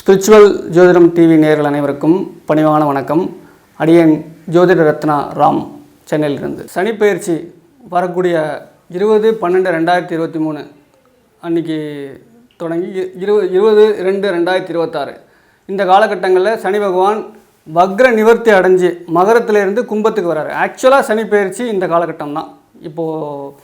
Spiritual ஜோதிடம் TV நேர்கள் அனைவருக்கும் பணிவான வணக்கம். அடியேன் ஜோதிட ரத்னா ராம் சென்னையிலிருந்து. சனிப்பயிற்சி வரக்கூடிய இருபது பன்னெண்டு ரெண்டாயிரத்தி இருபத்தி மூணு அன்னைக்கு தொடங்கி இருபது இருபது ரெண்டு ரெண்டாயிரத்தி இருபத்தாறு. இந்த காலகட்டங்களில் சனி பகவான் வக்ர நிவர்த்தி அடைஞ்சு மகரத்திலேருந்து கும்பத்துக்கு வராரு. ஆக்சுவலாக சனி பயிற்சி இந்த காலகட்டம் தான். இப்போது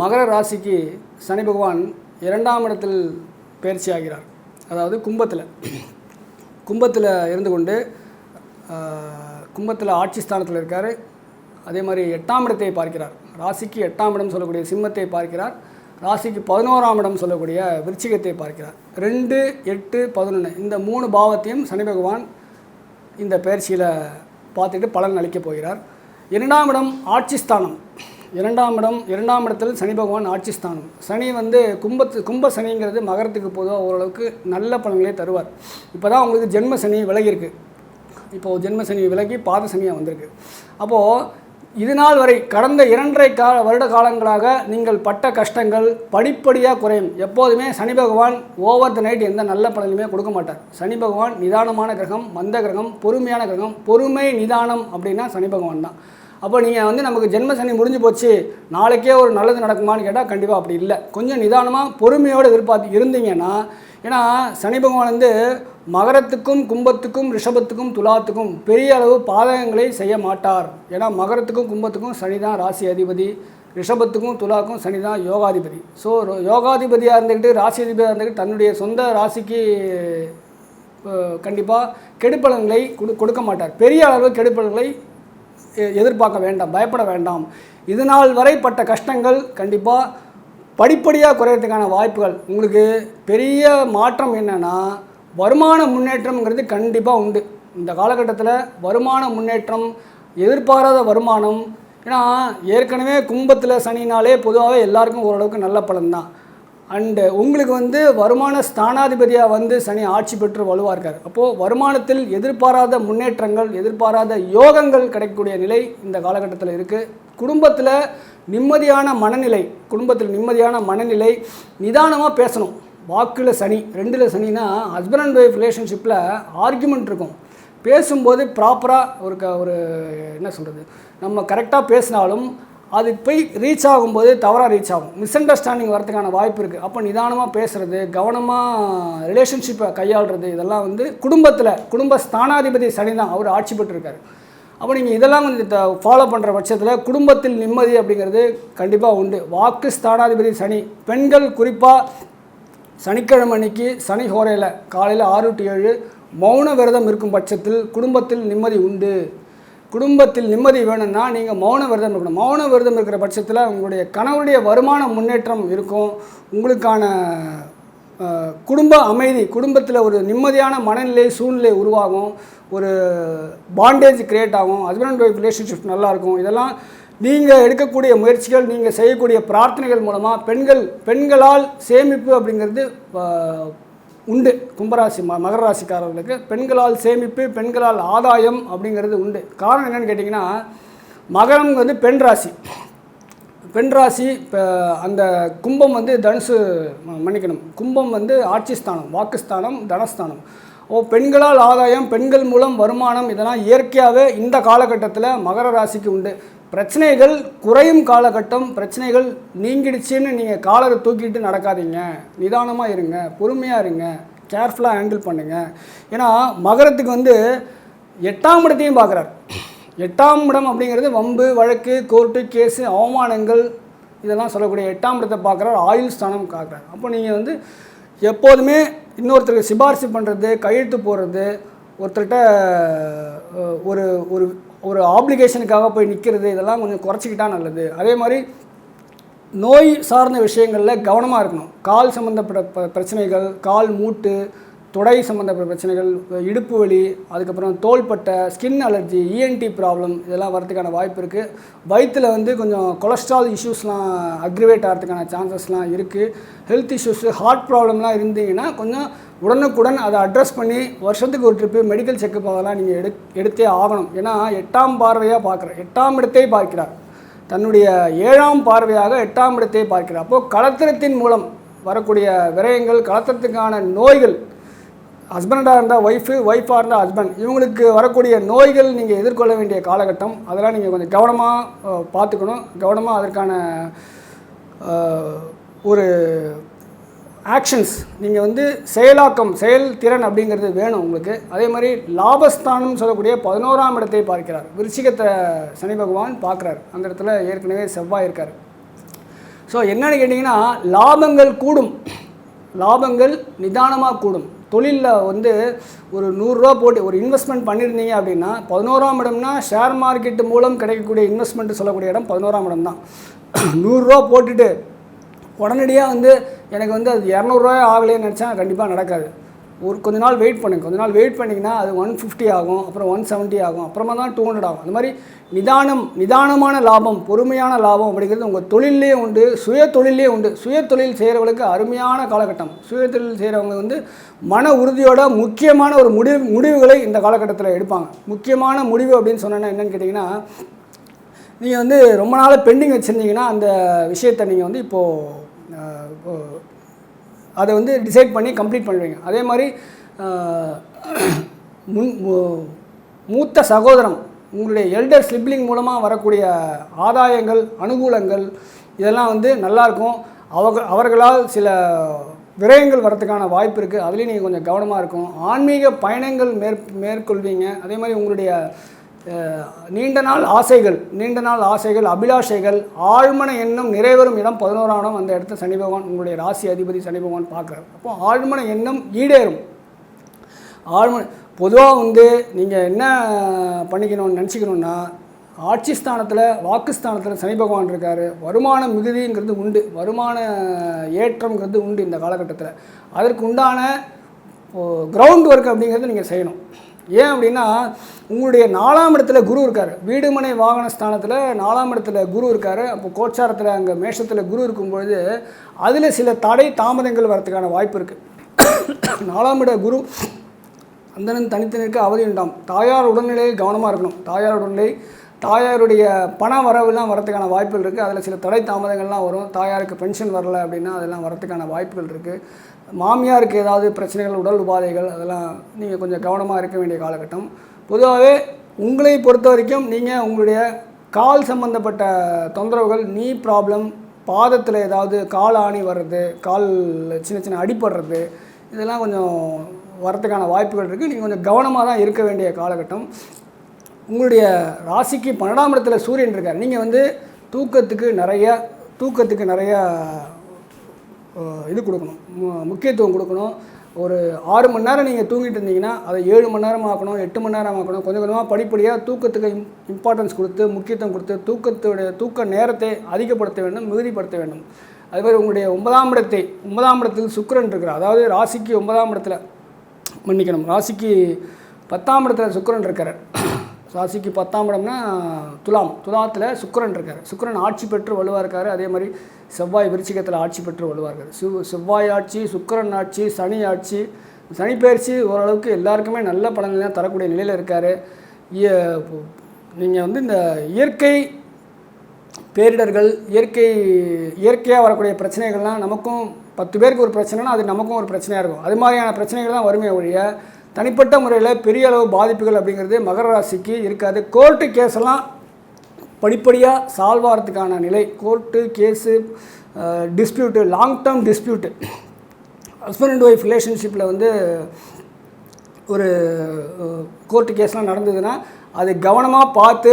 மகர ராசிக்கு சனி பகவான் இரண்டாம் இடத்தில் பயிற்சி ஆகிறார். அதாவது கும்பத்தில். கும்பத்தில் இருந்து கொண்டு கும்பத்தில் ஆட்சி ஸ்தானத்தில் இருக்கார். அதே மாதிரி எட்டாம் இடத்தை பார்க்கிறார். ராசிக்கு எட்டாம் இடம் சொல்லக்கூடிய சிம்மத்தை பார்க்கிறார். ராசிக்கு பதினோராம் இடம் சொல்லக்கூடிய விருச்சிகத்தை பார்க்கிறார். ரெண்டு எட்டு பதினொன்று இந்த மூணு பாவத்தையும் சனி பகவான் இந்த பயிற்சியில் பார்த்துட்டு பலன் அளிக்கப் போகிறார். இரண்டாம் இடம் ஆட்சி ஸ்தானம். இரண்டாம் இடம் இரண்டாம் இடத்தில் சனி பகவான் ஆட்சி ஸ்தானம். சனி வந்து கும்பத்து கும்ப சனிங்கிறது மகரத்துக்கு பொதுவாக ஓரளவுக்கு நல்ல பலன்களே தருவார். இப்போ தான் உங்களுக்கு ஜென்ம சனி விலகியிருக்கு இப்போது ஜென்ம சனி விலகி பாத சனியாக வந்திருக்கு. அப்போது இது நாள் வரை கடந்த இரண்டரை கா வருட காலங்களாக நீங்கள் பட்ட கஷ்டங்கள் படிப்படியாக குறையும். எப்போதுமே சனி பகவான் ஓவர் த நைட் எந்த நல்ல பலனுமே கொடுக்க மாட்டார். சனி பகவான் நிதானமான கிரகம் மந்த கிரகம் பொறுமையான கிரகம். பொறுமை நிதானம் அப்படின்னா சனி பகவான் தான். அப்போ நீங்கள் வந்து நமக்கு ஜென்ம சனி முடிஞ்சு போச்சு நாளைக்கே ஒரு நல்லது நடக்குமான்னு கேட்டால் கண்டிப்பாக அப்படி இல்லை. கொஞ்சம் நிதானமாக பொறுமையோடு எதிர்பார்த்து இருந்தீங்கன்னா ஏன்னா சனி பகவான் வந்து மகரத்துக்கும் கும்பத்துக்கும் ரிஷபத்துக்கும் துலாத்துக்கும் பெரிய அளவு பாதகங்களை செய்ய மாட்டார். ஏன்னா மகரத்துக்கும் கும்பத்துக்கும் சனி தான் ராசி அதிபதி ரிஷபத்துக்கும் துலாக்கும் சனி தான் யோகாதிபதி. ஸோ யோகாதிபதியாக இருந்துக்கிட்டு ராசி அதிபதியாக இருந்துக்கிட்டு தன்னுடைய சொந்த ராசிக்கு கண்டிப்பாக கெடுப்பலன்களை கொடு கொடுக்க மாட்டார். பெரிய அளவு கெடுப்பலன்களை எதிர்பார்க்க வேண்டாம் பயப்பட வேண்டாம். இது நாள் வரை பட்ட கஷ்டங்கள் கண்டிப்பாக படிப்படியாக குறையிறதுக்கான வாய்ப்புகள். உங்களுக்கு பெரிய மாற்றம் என்னென்னா வருமான முன்னேற்றம்ங்கிறது கண்டிப்பாக உண்டு. இந்த காலகட்டத்தில் வருமான முன்னேற்றம் எதிர்பாராத வருமானம் ஏன்னா ஏற்கனவே கும்பத்தில் சனினாலே பொதுவாகவே எல்லாருக்கும் ஓரளவுக்கு நல்ல பலன்தான். அண்டு உங்களுக்கு வந்து வருமான ஸ்தானாதிபதியாக வந்து சனி ஆட்சி பெற்று வலுவாக இருக்கார். அப்போது வருமானத்தில் எதிர்பாராத முன்னேற்றங்கள் எதிர்பாராத யோகங்கள் கிடைக்கக்கூடிய நிலை இந்த காலகட்டத்தில் இருக்குது குடும்பத்தில் நிம்மதியான மனநிலை குடும்பத்தில் நிம்மதியான மனநிலை நிதானமாக பேசணும். வாக்கில் சனி ரெண்டில் சனினா ஹஸ்பண்ட் அண்ட் ஒய்ஃப் ரிலேஷன்ஷிப்பில் ஆர்குமெண்ட் இருக்கும். பேசும்போது ப்ராப்பராக ஒரு க ஒரு என்ன சொல்கிறது நம்ம கரெக்டாக பேசினாலும் அது போய் ரீச் ஆகும்போது தவறாக ரீச் ஆகும். மிஸ் அண்டர்ஸ்டாண்டிங் வரதுக்கான வாய்ப்பு இருக்குது அப்போ நிதானமாக பேசுகிறது கவனமாக ரிலேஷன்ஷிப்பை கையாளுறது இதெல்லாம் வந்து குடும்பத்தில் குடும்ப ஸ்தானாதிபதி சனி தான் அவர் ஆட்சி பெற்றிருக்காரு. அப்போ நீங்கள் இதெல்லாம் வந்து ஃபாலோ பண்ணுற பட்சத்தில் குடும்பத்தில் நிம்மதி அப்படிங்கிறது கண்டிப்பாக உண்டு. வாக்கு ஸ்தானாதிபதி சனி பெண்கள் குறிப்பாக சனிக்கிழமை அன்னைக்கு சனி ஹோரையில் காலையில் ஆறு டு ஏழு மௌன விரதம் இருக்கும் பட்சத்தில் குடும்பத்தில் நிம்மதி உண்டு. குடும்பத்தில் நிம்மதி வேணும்னா நீங்கள் மௌன விரதம் இருக்கணும். மௌன விரதம் இருக்கிற பட்சத்தில் உங்களுடைய கணவருடைய வருமான முன்னேற்றம் இருக்கும். உங்களுக்கான குடும்ப அமைதி குடும்பத்தில் ஒரு நிம்மதியான மனநிலை சூழ்நிலை உருவாகும். ஒரு பாண்டேஜ் கிரியேட் ஆகும். ஹஸ்பண்ட் அண்ட் ஒய்ஃப் ரிலேஷன்ஷிப் நல்லாயிருக்கும் இதெல்லாம் நீங்கள் எடுக்கக்கூடிய முயற்சிகள் நீங்கள் செய்யக்கூடிய பிரார்த்தனைகள் மூலமாக பெண்கள் பெண்களால் சேமிப்பு அப்படிங்கிறது உண்டு. கும்பராசி ம மகர ராசிக்காரர்களுக்கு பெண்களால் சேமிப்பு பெண்களால் ஆதாயம் அப்படிங்கிறது உண்டு. காரணம் என்னன்னு கேட்டிங்கன்னா மகரம் வந்து பெண் ராசி. பெண் ராசி இப்போ அந்த கும்பம் வந்து தனுசு மன்னிக்கணும். கும்பம் வந்து ஆட்சி ஸ்தானம் வாக்குஸ்தானம் தனஸ்தானம். ஓ பெண்களால் ஆதாயம் பெண்கள் மூலம் வருமானம் இதெல்லாம் இயற்கையாகவே இந்த காலகட்டத்தில் மகர ராசிக்கு உண்டு. பிரச்சனைகள் குறையும் காலகட்டம் பிரச்சனைகள் நீங்கிடுச்சின்னு நீங்கள் காலரை தூக்கிட்டு நடக்காதீங்க. நிதானமாக இருங்க பொறுமையாக இருங்க கேர்ஃபுல்லாக ஹேண்டில் பண்ணுங்கள் ஏன்னா மகரத்துக்கு வந்து எட்டாம் இடத்தையும் பார்க்குறார். எட்டாம் இடம் அப்படிங்கிறது வம்பு வழக்கு கோர்ட்டு கேஸு அவமானங்கள் இதெல்லாம் சொல்லக்கூடிய எட்டாம் இடத்தை பார்க்குறாரு ஆயுள் ஸ்தானம் பார்க்குறாரு அப்போ நீங்கள் வந்து எப்போதுமே இன்னொருத்தருக்கு சிபாரிசு பண்ணுறது கையெழுத்து போடுறது ஒருத்தர்கிட்ட ஒரு ஒரு ஒரு ஆப்ளிகேஷனுக்காக போய் நிற்கிறது இதெல்லாம் கொஞ்சம் குறைச்சிக்கிட்டா நல்லது. அதே மாதிரி நோய் சார்ந்த விஷயங்களில் கவனமாக இருக்கணும். கால் சம்மந்தப்பட்ட ப- பிரச்சனைகள் கால் மூட்டு தொடை சம்மந்தப்பட்ட பிரச்சனைகள் இடுப்பு வலி அதுக்கப்புறம் தோள்பட்டை ஸ்கின் அலர்ஜி இஎன்டி ப்ராப்ளம் இதெல்லாம் வரதுக்கான வாய்ப்பு இருக்குது வயிற்றில் வந்து கொஞ்சம் கொலஸ்ட்ரால் இஷ்யூஸ்லாம் அக்ரிவேட் ஆகிறதுக்கான சான்சஸ்லாம் இருக்குது ஹெல்த் இஷ்யூஸு ஹார்ட் ப்ராப்ளம்லாம் இருந்தீங்கன்னா கொஞ்சம் உடனுக்குடன் அதை அட்ரஸ் பண்ணி வருஷத்துக்கு ஒரு ட்ரிப்பு மெடிக்கல் செக்கப் அதெல்லாம் நீங்கள் எடு எடுத்தே ஆகணும். ஏன்னா எட்டாம் பார்வையாக பார்க்குறேன் எட்டாம் இடத்தை பார்க்கிறார். தன்னுடைய ஏழாம் பார்வையாக எட்டாம் இடத்தை பார்க்கிறார். அப்போது கலத்திரத்தின் மூலம் வரக்கூடிய விரயங்கள் கலத்திரத்துக்கான நோய்கள் ஹஸ்பண்டாக இருந்தால் ஒய்ஃபு ஒய்ஃபாக இருந்தால் ஹஸ்பண்ட் இவங்களுக்கு வரக்கூடிய நோய்கள் நீங்கள் எதிர்கொள்ள வேண்டிய காலகட்டம். அதெல்லாம் நீங்கள் கொஞ்சம் கவனமாக பார்த்துக்கணும். கவனமாக அதற்கான ஒரு ஆக்ஷன்ஸ் நீங்கள் வந்து செயலாக்கம் செயல்திறன் அப்படிங்கிறது வேணும் உங்களுக்கு. அதே மாதிரி லாபஸ்தானம் சொல்லக்கூடிய பதினோராம் இடத்தை பார்க்கிறார். விருச்சிகத்தை சனி பகவான் பார்க்குறார். அந்த இடத்துல ஏற்கனவே செவ்வாய் இருக்கார். ஸோ என்னென்னு கேட்டிங்கன்னா லாபங்கள் கூடும். லாபங்கள் நிதானமாக கூடும். தொழிலில் வந்து ஒரு நூறுரூவா போட்டு ஒரு இன்வெஸ்ட்மெண்ட் பண்ணியிருந்தீங்க அப்படின்னா பதினோராம் இடம்னா ஷேர் மார்க்கெட் மூலம் கிடைக்கக்கூடிய இன்வெஸ்ட்மெண்ட் சொல்லக்கூடிய இடம் பதினோராம் இடம் தான் நூறுரூவா போட்டுட்டு உடனடியாக வந்து எனக்கு வந்து அது இரநூறுவா ஆகலைன்னு நினச்சா கண்டிப்பாக நடக்காது. ஒரு கொஞ்ச நாள் வெயிட் பண்ணுங்க கொஞ்ச நாள் வெயிட் பண்ணிங்கன்னா அது ஒன் ஃபிஃப்டி ஆகும் அப்புறம் ஒன் செவன்ட்டி ஆகும் அப்புறமா தான் டூ ஹண்ட்ரட் ஆகும். அந்த மாதிரி நிதானம் நிதானமான லாபம் பொறுமையான லாபம் அப்படிங்கிறது உங்கள் தொழிலே உண்டு சுய தொழிலே உண்டு. சுய தொழில் செய்கிறவங்களுக்கு அருமையான காலகட்டம். சுய தொழில் செய்கிறவங்க வந்து மன உறுதியோட முக்கியமான ஒரு முடிவு முடிவுகளை இந்த காலகட்டத்தில் எடுப்பாங்க. முக்கியமான முடிவு அப்படின்னு சொன்னேன்னா என்னென்னு கேட்டிங்கன்னா நீங்கள் வந்து ரொம்ப நாள் பெண்டிங் வச்சுருந்தீங்கன்னா அந்த விஷயத்தை நீங்கள் வந்து இப்போது அதை வந்து டிசைட் பண்ணி கம்ப்ளீட் பண்ணுவீங்க. அதே மாதிரி முன் மூத்த சகோதரம் உங்களுடைய எல்டர் ஸ்லிப்லிங் மூலமாக வரக்கூடிய ஆதாயங்கள் அனுகூலங்கள் இதெல்லாம் வந்து நல்லாயிருக்கும். அவங்க அவர்களால் சில விரயங்கள் வரதுக்கான வாய்ப்பு இருக்குது அதுலேயும் நீங்கள் கொஞ்சம் கவனமாக இருக்கும் ஆன்மீக பயணங்கள் மேற் மேற்கொள்வீங்க. அதே மாதிரி உங்களுடைய நீண்ட நாள் ஆசைகள் நீண்ட நாள் ஆசைகள் அபிலாஷைகள் ஆழ்மன எண்ணம் நிறைவேறும் இடம் பதினோராம் அந்த இடத்த சனி பகவான் உங்களுடைய ராசி அதிபதி சனி பகவான் பார்க்குறாரு. அப்போ ஆழ்மன எண்ணம் ஈடேறும். ஆழ்மன பொதுவாக வந்து நீங்கள் என்ன பண்ணிக்கணும்னு நினச்சிக்கணுன்னா ஆட்சி ஸ்தானத்தில் வாக்குஸ்தானத்தில் சனி பகவான் இருக்கார். வருமான மிகுதிங்கிறது உண்டு. வருமான ஏற்றம்ங்கிறது உண்டு இந்த காலகட்டத்தில். அதற்கு உண்டான கிரவுண்ட் ஒர்க் அப்படிங்கிறது நீங்கள் செய்யணும். ஏன் அப்படின்னா உங்களுடைய நாலாம் இடத்துல குரு இருக்கார். வீடுமனை வாகன ஸ்தானத்தில் நாலாம் இடத்துல குரு இருக்கார். அப்போ கோச்சாரத்தில் அங்கே மேஷத்தில் குரு இருக்கும்பொழுது அதில் சில தடை தாமதங்கள் வரதுக்கான வாய்ப்பு இருக்குது நாலாம் இட குரு அந்தனன் தனித்தனிற்கு அவதி உண்டாம். தாயார் உடல்நிலையில் கவனமாக இருக்கணும். தாயார் உடல்நிலை தாயாருடைய பண வரவுலாம் வரதுக்கான வாய்ப்புகள் இருக்குது அதில் சில தடை தாமதங்கள்லாம் வரும். தாயாருக்கு பென்ஷன் வரல அப்படின்னா அதெல்லாம் வரதுக்கான வாய்ப்புகள் இருக்குது மாமியாருக்கு ஏதாவது பிரச்சனைகள் உடல் உபாதைகள் அதெல்லாம் நீங்கள் கொஞ்சம் கவனமாக இருக்க வேண்டிய காலகட்டம். பொதுவாகவே உங்களை பொறுத்த வரைக்கும் நீங்கள் உங்களுடைய கால் சம்பந்தப்பட்ட தொந்தரவுகள் நீ ப்ராப்ளம் பாதத்தில் ஏதாவது கால் ஆணி வர்றது கால் சின்ன சின்ன அடிப்படுறது இதெல்லாம் கொஞ்சம் வரதுக்கான வாய்ப்புகள் இருக்குது நீங்கள் கொஞ்சம் கவனமாக தான் இருக்க வேண்டிய காலகட்டம். உங்களுடைய ராசிக்கு பன்னெண்டாம் இடத்துல சூரியன் இருக்கார். நீங்கள் வந்து தூக்கத்துக்கு நிறைய தூக்கத்துக்கு நிறையா இது கொடுக்கணும். முக்கியத்துவம் கொடுக்கணும். ஒரு ஆறு மணி நேரம் நீங்கள் தூங்கிட்டு இருந்தீங்கன்னா அதை ஏழு மணி நேரம் ஆக்கணும் எட்டு மணி நேரம் ஆக்கணும். கொஞ்சம் கொஞ்சமாக படிப்படியாக தூக்கத்துக்கு இம் இம்பார்ட்டன்ஸ் கொடுத்து முக்கியத்துவம் கொடுத்து தூக்கத்துடைய தூக்க நேரத்தை அதிகப்படுத்த வேண்டும் மிகுதிப்படுத்த வேண்டும். அதுமாதிரி உங்களுடைய ஒன்பதாம் இடத்தை ஒன்பதாம் இடத்தில் சுக்கிரன் இருக்கிறார். அதாவது ராசிக்கு ஒன்பதாம் இடத்துல மன்னிக்கணும். ராசிக்கு பத்தாம் இடத்துல சுக்கிரன் இருக்கிறார். ராசிக்கு பத்தாம் இடம்னா துலாம். துலாத்தில் சுக்கரன் இருக்கார். சுக்கிரன் ஆட்சி பெற்று வலுவாக இருக்கார். அதே மாதிரி செவ்வாய் விருச்சிகத்தில் ஆட்சி பெற்று வலுவாக இருக்கார். சிவ செவ்வாய் ஆட்சி சுக்கிரன் ஆட்சி சனி ஆட்சி சனி பயிற்சி ஓரளவுக்கு எல்லாருக்குமே நல்ல பலன்களை தான் தரக்கூடிய நிலையில் இருக்கார். நீங்கள் வந்து இந்த இயற்கை பேரிடர்கள் இயற்கை இயற்கையாக வரக்கூடிய பிரச்சனைகள்லாம் நமக்கும் பத்து பேருக்கு ஒரு பிரச்சனைனா அது நமக்கும் ஒரு பிரச்சனையாக இருக்கும். அது மாதிரியான பிரச்சனைகள் தான் வருமே ஒழிய தனிப்பட்ட முறையில் பெரிய அளவு பாதிப்புகள் அப்படிங்கிறது மகர ராசிக்கு இருக்காது. கோர்ட்டு கேஸெல்லாம் படிப்படியாக சால்வ் ஆகிறதுக்கான நிலை. Court case dispute long term dispute husband and wife ரிலேஷன்ஷிப்பில் வந்து ஒரு கோர்ட்டு கேஸ்லாம் நடந்ததுன்னா அது கவனமாக பார்த்து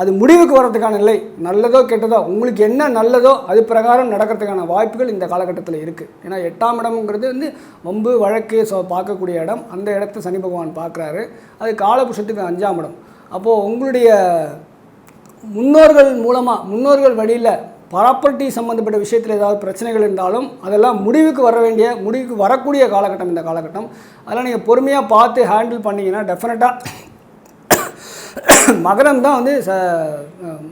அது முடிவுக்கு வர்றதுக்கான நிலை நல்லதோ கெட்டதோ உங்களுக்கு என்ன நல்லதோ அது பிரகாரம் நடக்கிறதுக்கான வாய்ப்புகள் இந்த காலகட்டத்தில் இருக்குது ஏன்னா எட்டாம் இடம்ங்கிறது வந்து வம்பு வழக்கு ஸோ பார்க்கக்கூடிய இடம். அந்த இடத்த சனி பகவான் பார்க்குறாரு. அது காலபுஷத்துக்கு அஞ்சாம் இடம். அப்போது உங்களுடைய முன்னோர்கள் மூலமாக முன்னோர்கள் வழியில் ப்ராப்பர்ட்டி சம்மந்தப்பட்ட விஷயத்தில் ஏதாவது பிரச்சனைகள் இருந்தாலும் அதெல்லாம் முடிவுக்கு வர வேண்டிய முடிவுக்கு வரக்கூடிய காலகட்டம் இந்த காலகட்டம். அதெல்லாம் நீங்கள் பொறுமையாக பார்த்து ஹேண்டில் பண்ணிங்கன்னா டெஃபினட்டாக மகரம் தான் வந்து ச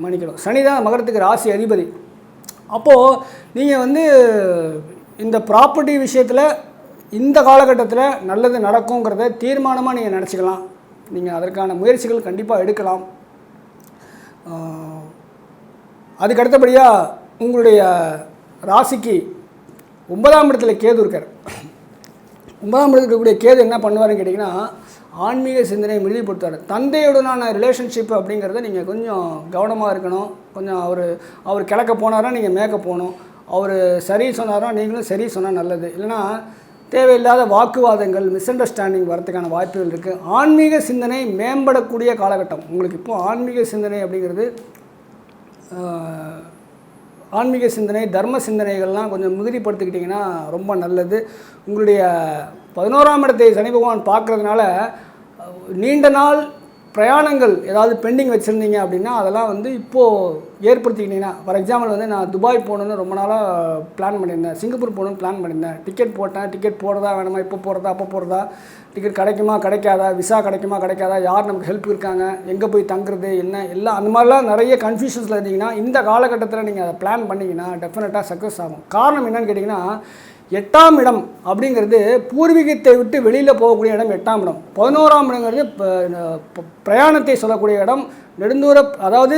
மன்னிக்கணும். சனி தான் மகரத்துக்கு ராசி அதிபதி. அப்போது நீங்கள் வந்து இந்த ப்ராப்பர்ட்டி விஷயத்தில் இந்த காலகட்டத்தில் நல்லது நடக்குங்கிறத தீர்மானமாக நீங்கள் நினச்சிக்கலாம். நீங்கள் அதற்கான முயற்சிகள் கண்டிப்பாக எடுக்கலாம். அதுக்கு அடுத்தபடியாக உங்களுடைய ராசிக்கு ஒன்பதாம் இடத்துல கேது இருக்கார். ஒன்பதாம் இடத்துல இருக்கக்கூடிய கேது என்ன பண்ணுவாருன்னு கேட்டிங்கன்னா ஆன்மீக சிந்தனையை மிகுதிப்படுத்துவார். தந்தையுடனான ரிலேஷன்ஷிப் அப்படிங்கிறத நீங்கள் கொஞ்சம் கவனமாக இருக்கணும். கொஞ்சம் அவர் அவர் கிழக்க போனாரா நீங்கள் மேற்க போகணும். அவர் சரி சொன்னாரா நீங்களும் சரி சொன்னால் நல்லது. இல்லைன்னா தேவையில்லாத வாக்குவாதங்கள் மிஸ் அண்டர்ஸ்டாண்டிங் வரதுக்கான வாய்ப்புகள் இருக்குது ஆன்மீக சிந்தனை மேம்படக்கூடிய காலகட்டம். உங்களுக்கு இப்போ ஆன்மீக சிந்தனை அப்படிங்கிறது ஆன்மீக சிந்தனை தர்ம சிந்தனைகள்லாம் கொஞ்சம் மிகுதிப்படுத்திக்கிட்டிங்கன்னா ரொம்ப நல்லது. உங்களுடைய பதினோராம் இடத்தை சனி பகவான் பார்க்குறதுனால நீண்ட நாள் பிரயாணங்கள் ஏதாவது பெண்டிங் வச்சுருந்தீங்க அப்படின்னா அதெல்லாம் வந்து இப்போது ஏற்படுத்திக்கிட்டீங்கன்னா ஃபார் எக்ஸாம்பிள் வந்து நான் துபாய் போகணுன்னு ரொம்ப நாளாக பிளான் பண்ணியிருந்தேன். சிங்கப்பூர் போகணுன்னு பிளான் பண்ணியிருந்தேன். டிக்கெட் போட்டேன். டிக்கெட் போடுறதா வேணுமா? இப்போ போகிறதா அப்போ போகிறதா டிக்கெட் கிடைக்குமா? கிடைக்காதா? விசா கிடைக்குமா? கிடைக்காதா? யார் நமக்கு ஹெல்ப் இருக்காங்க? எங்கே போய் தங்குறது? என்ன? எல்லாம் அந்த மாதிரிலாம் நிறைய கன்ஃபியூஷன்ஸில் இருந்தீங்கன்னா இந்த காலகட்டத்தில் நீங்கள் அதை பிளான் பண்ணிங்கன்னா டெஃபினட்டாக சக்ஸஸ் ஆகும். காரணம் என்னன்னு கேட்டிங்கன்னா எட்டாம் இடம் அப்படிங்கிறது பூர்வீகத்தை விட்டு வெளியில் போகக்கூடிய இடம் எட்டாம் இடம். பதினோராம் இடங்கிறது பிரயாணத்தை சொல்லக்கூடிய இடம். நெடுந்தூர அதாவது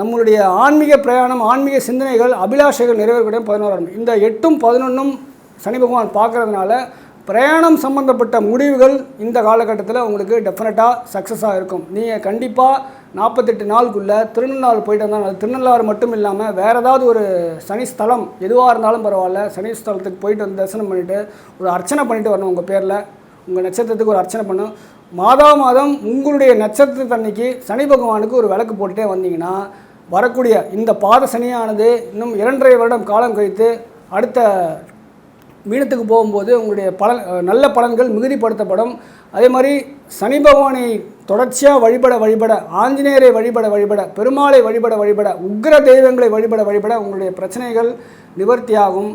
நம்மளுடைய ஆன்மீக பிரயாணம் ஆன்மீக சிந்தனைகள் அபிலாஷைகள் நிறைவேறக்கூடிய பதினோராம் இடம். இந்த எட்டும் பதினொன்றும் சனி பகவான் பார்க்கறதுனால பிரயாணம் சம்பந்தப்பட்ட முடிவுகள் இந்த காலகட்டத்தில் உங்களுக்கு டெஃபினட்டாக சக்ஸஸாக இருக்கும். நீங்கள் கண்டிப்பாக நாற்பத்தெட்டு நாளுக்குள்ளே திருநள்ளாறு போயிட்டு வந்தால் அது திருநள்ளாறு மட்டும் இல்லாமல் வேறு ஏதாவது ஒரு சனி ஸ்தலம் எதுவாக இருந்தாலும் பரவாயில்ல. சனி ஸ்தலத்துக்கு போயிட்டு வந்து தரிசனம் பண்ணிவிட்டு ஒரு அர்ச்சனை பண்ணிட்டு வரணும் உங்கள் பேரில். உங்கள் நட்சத்திரத்துக்கு ஒரு அர்ச்சனை பண்ணும் மாதா மாதம் உங்களுடைய நட்சத்திரத்தன்னைக்கு சனி பகவானுக்கு ஒரு விளக்கு போட்டுட்டே வந்தீங்கன்னா வரக்கூடிய இந்த பாத சனியானது இன்னும் இரண்டரை வருடம் காலம் கழித்து அடுத்த மீனத்துக்கு போகும்போது உங்களுடைய பலன் நல்ல பலன்கள் மிகுதிப்படுத்தப்படும். அதே மாதிரி சனி பகவானை தொடர்ச்சியாக வழிபட வழிபட ஆஞ்சநேயரை வழிபட வழிபட பெருமாளை வழிபட வழிபட உக்கிர தெய்வங்களை வழிபட வழிபட உங்களுடைய பிரச்சனைகள் நிவர்த்தியாகும்.